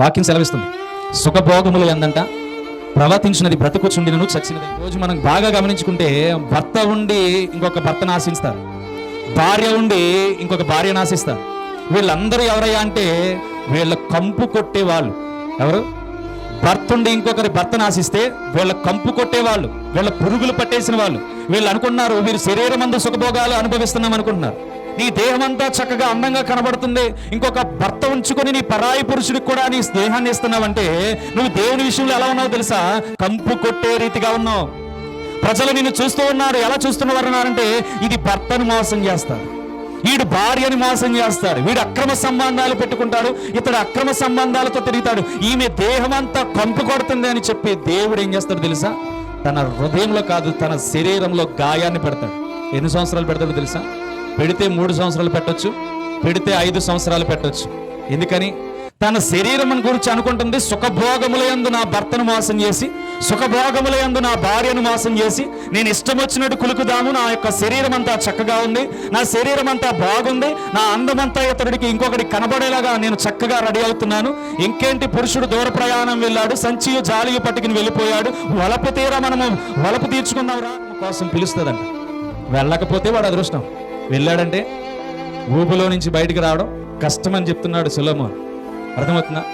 వాక్యం సెలవిస్తుంది. సుఖభోగములు ఎందంట. ప్రవర్తించినది బ్రతుకుచుండినను చచ్చినది. రోజు మనం బాగా గమనించుకుంటే భర్త ఉండి ఇంకొక భర్తను ఆశిస్తారు. భార్య ఉండి ఇంకొక భార్యను ఆశిస్తారు. వీళ్ళందరూ ఎవరయ్యా అంటే వీళ్ళ కంపు కొట్టే వాళ్ళు ఎవరు? భర్త ఉండి ఇంకొకరి భర్తను ఆశిస్తే వీళ్ళ కంపు కొట్టేవాళ్ళు. వీళ్ళ పురుగులు పట్టేసిన వాళ్ళు. వీళ్ళు అనుకున్నారు వీరు శరీరం అందు సుఖభోగాలు అనుభవిస్తున్నాం అనుకుంటున్నారు నీ దేహం అంతా చక్కగా అందంగా కనబడుతుంది. ఇంకొక భర్త ఉంచుకొని నీ పరాయి పురుషుడికి కూడా నీ స్నేహాన్ని ఇస్తున్నావంటే నువ్వు దేవుని విషయంలో ఎలా ఉన్నావు తెలుసా? కంపు కొట్టే రీతిగా ఉన్నావు. ప్రజలు నిన్ను చూస్తూ ఉన్నారు. ఎలా చూస్తున్నవారు అన్నారంటే ఇది భర్తను మోసం చేస్తారు. వీడు భార్యని మోసం చేస్తాడు వీడు అక్రమ సంబంధాలు పెట్టుకుంటాడు. ఇతడు అక్రమ సంబంధాలతో తిరుగుతాడు. ఈమె దేహం అంతా కంపు కొడుతుంది అని చెప్పి దేవుడు ఏం చేస్తాడు తెలుసా? తన హృదయంలో కాదు తన శరీరంలో గాయాన్ని పెడతాడు. ఎన్ని సంవత్సరాలు పెడతాడు తెలుసా? పెడితే మూడు సంవత్సరాలు పెట్టొచ్చు పెడితే ఐదు సంవత్సరాలు పెట్టొచ్చు. ఎందుకని? తన శరీరం గురించి అనుకుంటుంది సుఖభోగముల యందు నా భర్తను మోసం చేసి సుఖభోగముల యందు నా భార్యను మోసం చేసి నేను ఇష్టం వచ్చినట్టు కులుకుదాము నా యొక్క శరీరం అంతా చక్కగా ఉంది నా శరీరం అంతా బాగుంది నా అందమంతా ఇతరుడికి ఇంకొకటి కనబడేలాగా నేను చక్కగా రెడీ అవుతున్నాను. ఇంకేంటి పురుషుడు దూర ప్రయాణం వెళ్ళాడు సంచియు జాలియు పట్టుకుని వెళ్ళిపోయాడు వలపు తీరా మనము వలపు తీర్చుకున్నాం రా కోసం పిలుస్తుందంట. వెళ్ళకపోతే వాడు అదృష్టం. వెళ్ళాడంటే ఊపులో నుంచి బయటికి రావడం కష్టమని చెప్తున్నాడు సులభం. అర్థమవుతుందా?